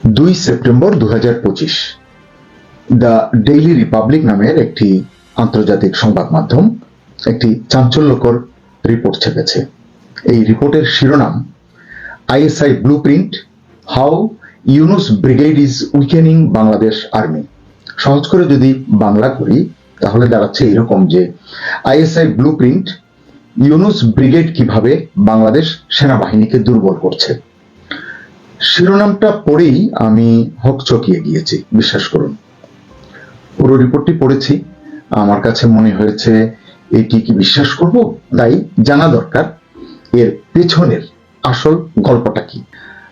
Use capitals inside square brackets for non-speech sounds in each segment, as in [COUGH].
দুই সেপ্টেম্বর দু পঁচিশ, দ্য ডেইলি রিপাবলিক নামের একটি আন্তর্জাতিক সংবাদ মাধ্যম একটি চাঞ্চল্যকর রিপোর্ট ছেপেছে। এই রিপোর্টের শিরোনাম, ISI blueprint how Yunus brigade is weakening Bangladesh army. সহজ করে যদি বাংলা করি, তাহলে দাঁড়াচ্ছে এরকম যে, ISI blueprint Yunus brigade কীভাবে বাংলাদেশ সেনাবাহিনীকে দুর্বল করছে। শিরোনামটা পড়েই আমি হকচকিয়ে গিয়েছি, বিশ্বাস করুন। পুরো রিপোর্টটি পড়েছি। আমার কাছে মনে হয়েছে, এটি কি বিশ্বাস করব? তাই জানা দরকার, এর পেছনের আসল গল্পটা কি?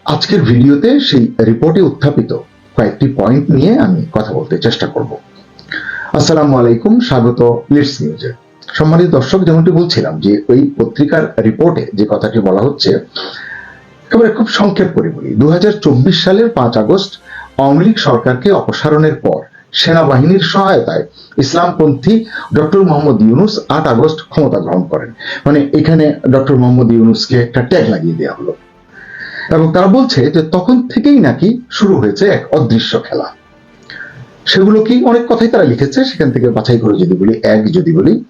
আজকের ভিডিওতে সেই রিপোর্টে উত্থাপিত। কয়েকটি পয়েন্ট নিয়ে আমি কথা বলতে চেষ্টা করব। আসসালামু আলাইকুম, স্বাগত লিডস নিউজে সম্মানিত দর্শক, যেমনটি বলছিলাম যে, ওই পত্রিকার রিপোর্টে যে কথাটি বলা হচ্ছে একেবারে খুব সংক্ষেপ করে বলি। দু হাজার চব্বিশ সালের পাঁচ আগস্ট আওয়ামী লীগ সরকারকে অপসারণের পর সেনাবাহিনীর সহায়তায় ইসলামপন্থী ডক্টর মোহাম্মদ ইউনুস আট আগস্ট ক্ষমতা গ্রহণ করেন। মানে এখানে ডক্টর মোহাম্মদ ইউনুসকে একটা ট্যাগ লাগিয়ে দেওয়া হলো। এবং তারা বলছে যে তখন থেকেই নাকি শুরু হয়েছে এক অদৃশ্য খেলা। সেগুলো কি অনেক কথাই তারা লিখেছে, সেখান থেকে বাছাই করে যদি বলি, এক যদি বলি,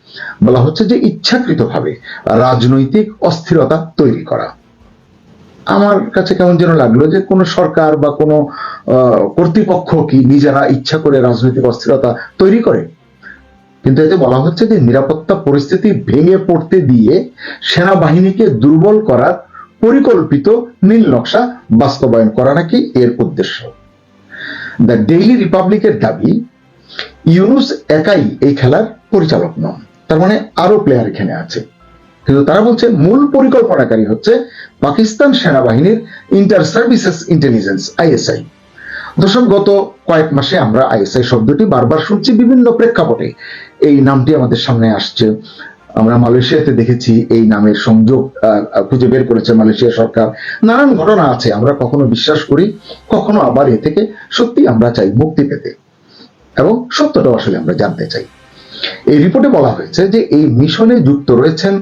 বলা হচ্ছে যে ইচ্ছাকৃতভাবে রাজনৈতিক অস্থিরতা তৈরি করা। আমার কাছে কেমন যেন লাগল যে কোনো সরকার বা কোনো কর্তৃপক্ষ কি নিজেরা ইচ্ছা করে রাজনৈতিক অস্থিরতা তৈরি করে? কিন্তু এতে বলা হচ্ছে যে নিরাপত্তা পরিস্থিতি ভেঙে পড়তে দিয়ে সেনাবাহিনীকে দুর্বল করার পরিকল্পিত নীল নকশা বাস্তবায়ন করা নাকি এর উদ্দেশ্য? দ্য ডেইলি রিপাবলিকের দাবি, ইউনুস একাই এই খেলার পরিচালক নন। তার মানে আরও প্লেয়ার এখানে আছে। কিন্তু তারা বলছে, মূল পরিকল্পনাকারী হচ্ছে পাকিস্তান সেনাবাহিনীর ইন্টার সার্ভিসেস ইন্টেলিজেন্স আইএসআই দর্শক, গত কয়েক মাসে আমরা আইএসআই শব্দটি বারবার শুনছি বিভিন্ন প্রেক্ষাপটে। এই নামটি আমাদের সামনে আসছে। আমরা মালয়েশিয়াতে দেখেছি এই নামের সংযোগ খুঁজে বের করেছে মালয়েশিয়া সরকার। নানান ঘটনা আছে, আমরা কখনো বিশ্বাস করি, কখনো আবার এ থেকে সত্যি আমরা চাই মুক্তি পেতে। এবং সত্যটা আসলে আমরা জানতে চাই। এই রিপোর্টে বলা হয়েছে যে এই মিশনে যুক্ত রয়েছেন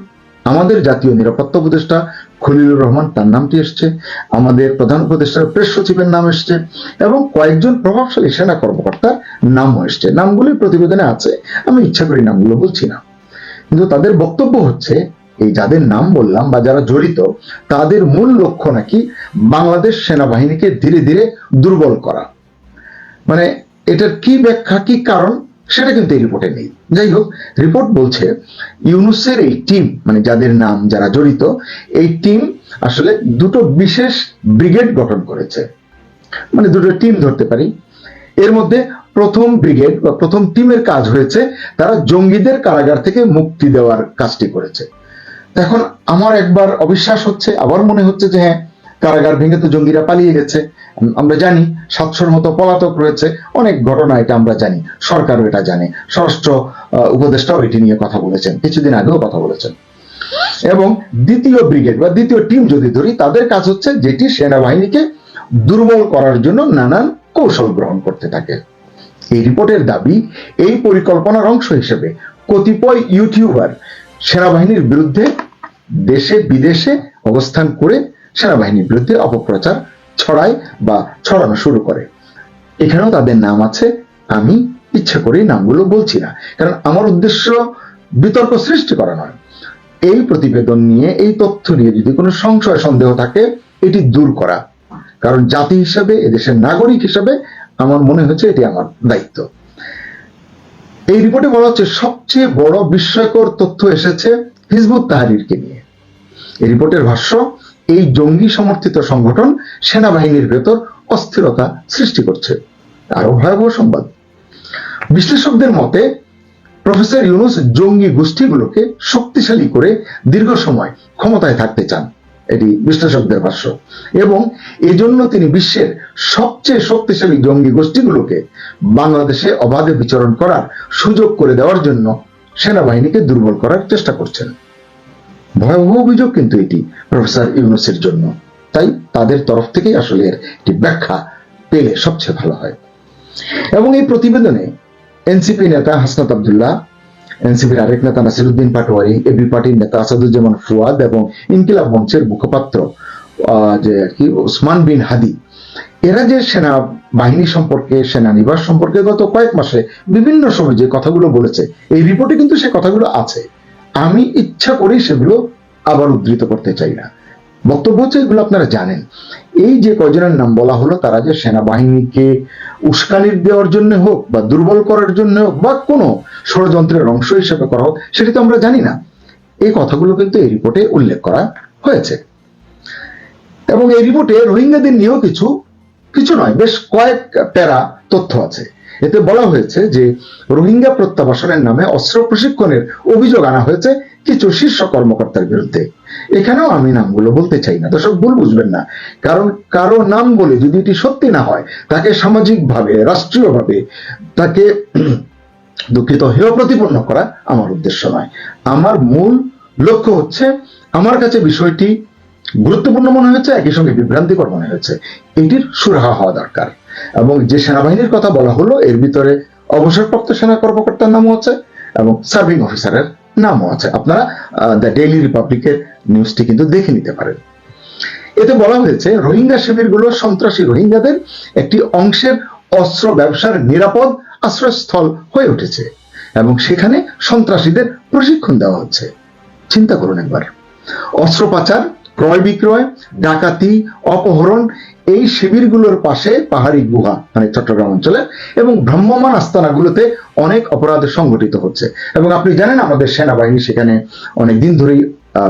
আমাদের জাতীয় নিরাপত্তা উপদেষ্টা খলিলুর রহমান, তার নামটি এসছে। আমাদের প্রধান উপদেষ্টার প্রেস সচিবের নাম এসছে এবং কয়েকজন প্রভাবশালী সেনা কর্মকর্তার নামও এসছে। নামগুলি প্রতিবেদনে আছে। আমি ইচ্ছা করি নামগুলো বলছি না। কিন্তু তাদের বক্তব্য হচ্ছে, এই যাদের নাম বললাম বা যারা জড়িত, তাদের মূল লক্ষ্য নাকি বাংলাদেশ সেনাবাহিনীকে ধীরে ধীরে দুর্বল করা। মানে এটার কি ব্যাখ্যা, কি কারণ? সেটা কিন্তু এই রিপোর্টে নেই। যাই হোক রিপোর্ট বলছে ইউনুসের এই টিম মানে যাদের নাম যারা জড়িত, এই টিম আসলে দুটো বিশেষ ব্রিগেড গঠন করেছে। মানে দুটো টিম ধরতে পারি। এর মধ্যে প্রথম ব্রিগেড বা প্রথম টিমের কাজ হয়েছে, তারা জঙ্গিদের কারাগার থেকে মুক্তি দেওয়ার কাজটি করেছে। এখন আমার একবার অবিশ্বাস হচ্ছে, আবার মনে হচ্ছে যে হ্যাঁ কারাগার ভেঙে তো জঙ্গিরা পালিয়ে গেছে। আমরা জানি সাতশোর মতো পলাতক রয়েছে। অনেক ঘটনা এটা আমরা জানি। সরকারও এটা জানে। স্বরাষ্ট্র উপদেষ্টাও এটি নিয়ে কথা বলেছেন। কিছুদিন আগেও কথা বলেছেন। এবং দ্বিতীয় ব্রিগেড বা দ্বিতীয় টিম যদি ধরি, তাদের কাজ হচ্ছে যেটি সেনাবাহিনীকে দুর্বল করার জন্য নানান কৌশল গ্রহণ করতে থাকে। এই রিপোর্টের দাবি, এই পরিকল্পনার অংশ হিসেবে কতিপয় ইউটিউবার সেনাবাহিনীর বিরুদ্ধে দেশে বিদেশে অবস্থান করে সেনাবাহিনীর বিরুদ্ধে অপপ্রচার ছড়ায় বা ছড়ানো শুরু করে। এখানেও তাদের নাম আছে। আমি ইচ্ছে করে নামগুলো বলছি না। কারণ আমার উদ্দেশ্য বিতর্ক সৃষ্টি করা নয়। এই প্রতিবেদন নিয়ে, এই তথ্য নিয়ে যদি কোনো সংশয়, সন্দেহ থাকে, এটি দূর করা। কারণ জাতি হিসাবে, এদেশের নাগরিক হিসাবে আমার মনে হচ্ছে এটি আমার দায়িত্ব। এই রিপোর্টে বলা হচ্ছে, সবচেয়ে বড় বিস্ময়কর তথ্য এসেছে হিজবুত তাহারিরকে নিয়ে। এই রিপোর্টের ভাষ্য এই জঙ্গি সমর্থিত সংগঠন সেনাবাহিনীর ভেতর অস্থিরতা সৃষ্টি করছে। আরও ভয়াবহ সংবাদ। বিশ্লেষকদের মতে, প্রফেসর ইউনুস জঙ্গি গোষ্ঠীগুলোকে শক্তিশালী করে দীর্ঘ সময় ক্ষমতায় থাকতে চান। এটি বিশ্লেষকদের ভাষ্য। এবং এজন্য তিনি বিশ্বের সবচেয়ে শক্তিশালী জঙ্গি গোষ্ঠীগুলোকে বাংলাদেশে অবাধে বিচরণ করার সুযোগ করে দেওয়ার জন্য সেনাবাহিনীকে দুর্বল করার চেষ্টা করছেন। ভয়াবহ অভিযোগ কিন্তু এটি প্রফেসর ইউনুসের জন্য। তাই তাদের তরফ থেকেই আসলে এর একটি ব্যাখ্যা পেলে সবচেয়ে ভালো হয়। এবং এই প্রতিবেদনে এনসিপি নেতা হাসনাত আবদুল্লাহ, এনসিপির আরেক নেতা নাসিরুদ্দিন পাটোয়ারি, এবি পার্টির নেতা আসাদুজ্জামান ফুয়াদ এবং ইনকিলাব মঞ্চের মুখপাত্র যে আর কি, ওসমান বিন হাদি, এরা যে সেনা বাহিনী সম্পর্কে, সেনানিবাস সম্পর্কে গত কয়েক মাসে বিভিন্ন সময় যে কথাগুলো বলেছে, এই রিপোর্টে কিন্তু সে কথাগুলো আছে। আমি ইচ্ছা করেই সেগুলো আবার উদ্ধৃত করতে চাই না। বক্তব্য হচ্ছে এগুলো আপনারা জানেন। এই যে কয়জনের নাম বলা হলো, তারা যে সেনাবাহিনীকে উস্কানি দেওয়ার জন্য হোক বা দুর্বল করার জন্য হোক বা কোনো ষড়যন্ত্রের অংশ হিসেবে করা হোক, সেটি তো আমরা জানি না। এই কথাগুলো কিন্তু এই রিপোর্টে উল্লেখ করা হয়েছে। এবং এই রিপোর্টে রোহিঙ্গাদের নিয়েও কিছু কিছু নয়, বেশ কয়েক প্যারা তথ্য আছে। এতে বলা হয়েছে যে রোহিঙ্গা প্রত্যাবাসনের নামে অস্ত্র প্রশিক্ষণের অভিযোগ আনা হয়েছে কিছু শীর্ষ কর্মকর্তার বিরুদ্ধে। এখানেও আমি নামগুলো বলতে চাই না। দর্শক, ভুল বুঝবেন না। কারণ কারও নাম বলে যদি এটি সত্যি না হয়, তাকে সামাজিকভাবে, রাষ্ট্রীয়ভাবে তাকে [CLEARS THROAT] দুঃখিত, হেয় প্রতিপন্ন করা আমার উদ্দেশ্য নয়। আমার মূল লক্ষ্য হচ্ছে, আমার কাছে বিষয়টি গুরুত্বপূর্ণ মনে হয়েছে, একই সঙ্গে বিভ্রান্তিকর মনে হয়েছে। এটির সুরাহা হওয়া দরকার। এবং যে সেনাবাহিনীর কথা বলা হলো, এর ভিতরে অবসরপ্রাপ্ত সেনা কর্মকর্তার নামও আছে এবং সার্ভিং অফিসারের নামও আছে। আপনারা দ্য ডেইলি রিপাবলিকের নিউজটি কিন্তু দেখে নিতে পারেন। এতে বলা হয়েছে, রোহিঙ্গা শিবিরগুলো সন্ত্রাসী রোহিঙ্গাদের একটি অংশের অস্ত্র ব্যবসার নিরাপদ আশ্রয়স্থল হয়ে উঠেছে এবং সেখানে সন্ত্রাসীদের প্রশিক্ষণ দেওয়া হচ্ছে। চিন্তা করুন একবার। অস্ত্র পাচার ক্রয় বিক্রয়, ডাকাতি, অপহরণ এই শিবিরগুলোর পাশে পাহাড়ি গুহা মানে চট্টগ্রাম অঞ্চলে, এবং ভ্রাম্যমান আস্তানাগুলোতে অনেক অপরাধ সংঘটিত হচ্ছে। এবং আপনি জানেন আমাদের সেনাবাহিনী সেখানে অনেক দিন ধরেই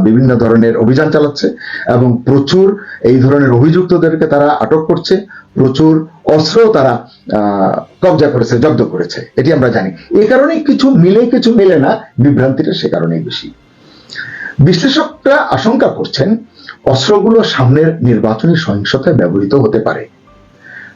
বিভিন্ন ধরনের অভিযান চালাচ্ছে, এবং প্রচুর এই ধরনের অভিযুক্তদেরকে তারা আটক করছে, প্রচুর অস্ত্র তারা কবজা করেছে, জব্দ করেছে, এটি আমরা জানি। এই কারণেই কিছু মিলে কিছু মিলে না, বিভ্রান্তিটা সে কারণেই বেশি। বিশ্লেষকরা আশঙ্কা করছেন অস্ত্রগুলো সামনের নির্বাচনী সহিংসতায় ব্যবহৃত হতে পারে।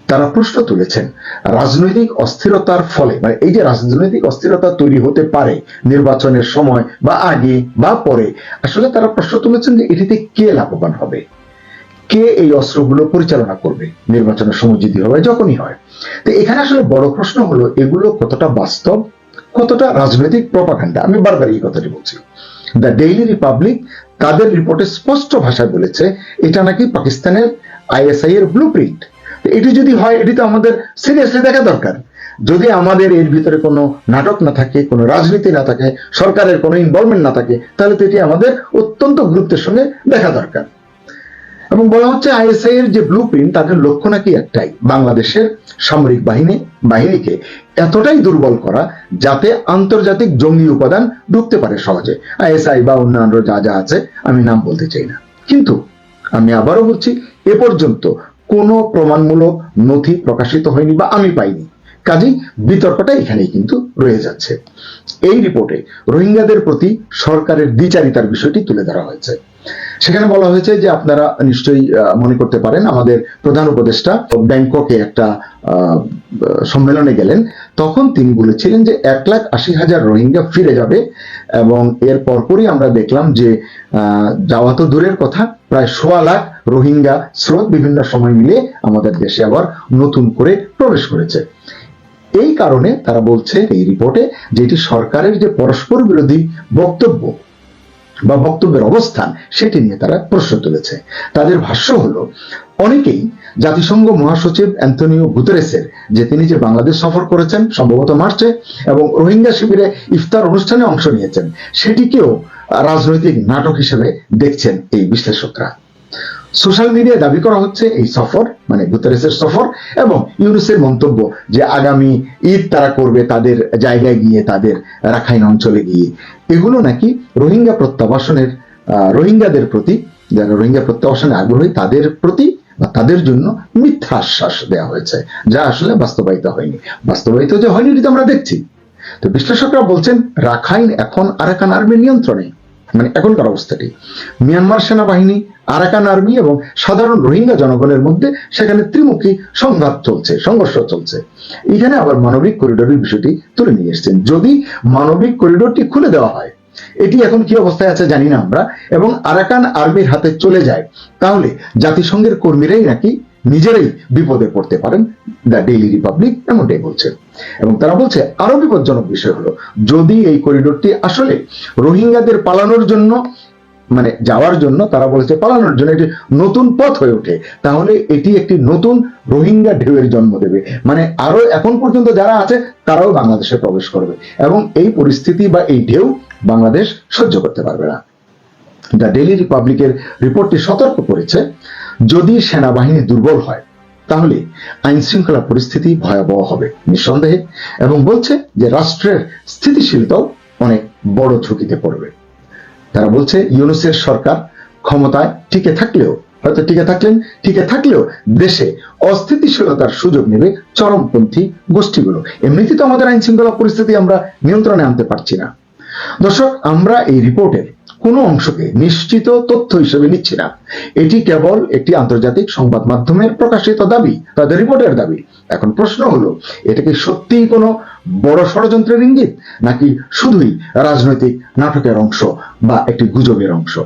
তারা প্রশ্ন তুলেছেন, রাজনৈতিক অস্থিরতার ফলে মানে এই যে রাজনৈতিক অস্থিরতা তৈরি হতে পারে নির্বাচনের সময় বা আগে বা পরে, আসলে তারা প্রশ্ন তুলেছেন যে এটিতে কে লাভবান হবে? কে এই অস্ত্রগুলো পরিচালনা করবে নির্বাচনের সময় যদি হয় যখনই হয়? তো এখানে আসলে বড় প্রশ্ন হলো, এগুলো কতটা বাস্তব, কতটা রাজনৈতিক প্রপাগান্ডা? আমি বারবার এই কথাটি বলছি। দ্য ডেইলি রিপাবলিক তাদের রিপোর্টে স্পষ্ট ভাষায় বলেছে, এটা নাকি পাকিস্তানের আইএসআই এর ব্লু প্রিন্ট এটি যদি হয়, এটি তো আমাদের সিরিয়াসলি দেখা দরকার। যদি আমাদের এর ভিতরে কোনো নাটক না থাকে, কোনো রাজনীতি না থাকে, সরকারের কোনো ইনভলভমেন্ট না থাকে, তাহলে তো এটি আমাদের অত্যন্ত গুরুত্বের সঙ্গে দেখা দরকার। এবং বলা হচ্ছে আইএসআই এর যে ব্লু প্রিন্ট তাদের লক্ষ্য নাকি একটাই, বাংলাদেশের সামরিক বাহিনী, বাহিনীকে এতটাই দুর্বল করা যাতে আন্তর্জাতিক জঙ্গি উপাদান ঢুকতে পারে সহজে। আইএসআই বা অন্যান্য যা যা আছে, আমি নাম বলতে চাই না। কিন্তু আমি আবারও বলছি, এ পর্যন্ত কোনো প্রমাণমূলক নথি প্রকাশিত হয়নি বা আমি পাইনি। কাজেই বিতর্কটা এখানেই কিন্তু রয়ে যাচ্ছে। এই রিপোর্টে রোহিঙ্গাদের প্রতি সরকারের দ্বিচারিতার বিষয়টি তুলে ধরা হয়েছে। সেখানে বলা হয়েছে যে আপনারা নিশ্চয়ই মনে করতে পারেন, আমাদের প্রধান উপদেষ্টা ব্যাংককে একটা সম্মেলনে গেলেন। তখন তিনি বলেছিলেন যে এক লাখ আশি হাজার রোহিঙ্গা ফিরে যাবে এবং এর পরপরই আমরা দেখলাম যে যাওয়া তো দূরের কথা, প্রায় সোয়া লাখ রোহিঙ্গা স্রোত বিভিন্ন সময় মিলিয়ে আমাদের দেশে আবার নতুন করে প্রবেশ করেছে। এই কারণে তারা বলছে এই রিপোর্টে যে এটি সরকারের যে পরস্পর বিরোধী বক্তব্য বা বক্তব্যের অবস্থান, সেটি নিয়ে তারা প্রশ্ন তুলেছে। তাদের ভাষ্য হলো, অনেকেই জাতিসংঘ মহাসচিব অ্যান্টনিও গুতেরেসের যে তিনি যে বাংলাদেশ সফর করেছেন, সম্ভবত মার্চে, এবং রোহিঙ্গা শিবিরে ইফতার অনুষ্ঠানে অংশ নিয়েছেন, সেটিকেও রাজনৈতিক নাটক হিসেবে দেখছেন এই বিশ্লেষকরা। সোশ্যাল মিডিয়ায় দাবি করা হচ্ছে এই সফর মানে গুতেরেসের সফর এবং ইউনুসের মন্তব্য যে আগামী ঈদ তারা করবে তাদের জায়গায় গিয়ে, তাদের রাখাইন অঞ্চলে গিয়ে। এগুলো নাকি রোহিঙ্গা প্রত্যাবাসনের রোহিঙ্গাদের প্রতি, যারা রোহিঙ্গা প্রত্যাবাসনে আগ্রহী তাদের প্রতি বা তাদের জন্য মিথ্যা আশ্বাস দেওয়া হয়েছে, যা আসলে বাস্তবায়িত হয়নি। বাস্তবায়িত যে হয়নি এটি আমরা দেখছি। তো বিশ্লেষকরা বলছেন, রাখাইন এখন আরাকান আর্মির নিয়ন্ত্রণে। মানে এখনকার অবস্থাটি মিয়ানমার সেনাবাহিনী আরাকান আর্মি এবং সাধারণ রোহিঙ্গা জনগণের মধ্যে সেখানে ত্রিমুখী সংঘাত চলছে, সংঘর্ষ চলছে। এখানে আবার মানবিক করিডোরের বিষয়টি তুলে নিয়ে এসেছেন। যদি মানবিক করিডোরটি খুলে দেওয়া হয়, এটি এখন কি অবস্থায় আছে জানি না আমরা, এবং আরাকান আর্মির হাতে চলে যায়, তাহলে জাতিসংঘের কর্মীরাই নাকি নিজেরাই বিপদে পড়তে পারেন? দ্য ডেইলি রিপাবলিক এমনটাই বলছে। এবং তারা বলছে আরও বিপজ্জনক বিষয় হলো, যদি এই করিডোরটি আসলে রোহিঙ্গাদের পালানোর জন্য মানে যাওয়ার জন্য তারা বলেছে পালানোর জন্য একটি নতুন পথ হয়ে ওঠে। তাহলে এটি একটি নতুন রোহিঙ্গা ঢেউয়ের জন্ম দেবে। মানে আরও এখন পর্যন্ত যারা আছে, তারাও বাংলাদেশে প্রবেশ করবে। এবং এই পরিস্থিতি বা এই ঢেউ বাংলাদেশ সহ্য করতে পারবে না। দ্য ডেইলি রিপাবলিকের রিপোর্টটি সতর্ক করেছে, যদি সেনাবাহিনী দুর্বল হয়, তাহলে আইন শৃঙ্খলা পরিস্থিতি ভয়াবহ হবে নিঃসন্দেহে এবং বলছে যে রাষ্ট্রের স্থিতিশীলতাও অনেক বড় ঝুঁকিতে পড়বে। তারা বলছে, ইউনুসের সরকার ক্ষমতায় টিকে থাকলেও, হয়তো টিকে থাকলেন, টিকে থাকলেও দেশে অস্থিতিশীলতার সুযোগ নেবে চরমপন্থী গোষ্ঠীগুলো। এমনিতে তো আমাদের আইন শৃঙ্খলা পরিস্থিতি আমরা নিয়ন্ত্রণে আনতে পারছি না। দর্শক, আমরা এই রিপোর্টের কোনো অংশকে নিশ্চিত তথ্য হিসেবে নিচ্ছি না। এটি কেবল একটি আন্তর্জাতিক সংবাদ মাধ্যমের প্রকাশিত দাবি, তাদের রিপোর্টের দাবি। এখন প্রশ্ন হলো, এটা কি সত্যিই কোনো বড় ষড়যন্ত্রের ইঙ্গিত, নাকি শুধুই রাজনৈতিক নাটকের অংশ বা একটি গুজবের অংশ?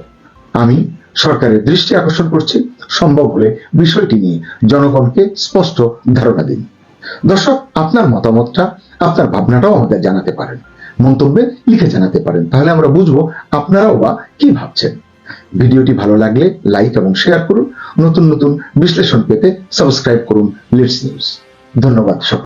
আমি সরকারের দৃষ্টি আকর্ষণ করছি, সম্ভব হলে বিষয়টি নিয়ে জনগণকে স্পষ্ট ধারণা দিন। দর্শক, আপনার মতামতটা, আপনার ভাবনাটাও আমাদের জানাতে পারেন। মন্তব্যে লিখে জানাতে পারেন। তাহলে আমরা বুঝব আপনারাও বা কি ভাবছেন। ভিডিওটি ভালো লাগলে লাইক এবং শেয়ার করুন। নতুন নতুন বিশ্লেষণ পেতে সাবস্ক্রাইব করুন লিডস নিউজ ধন্যবাদ সকল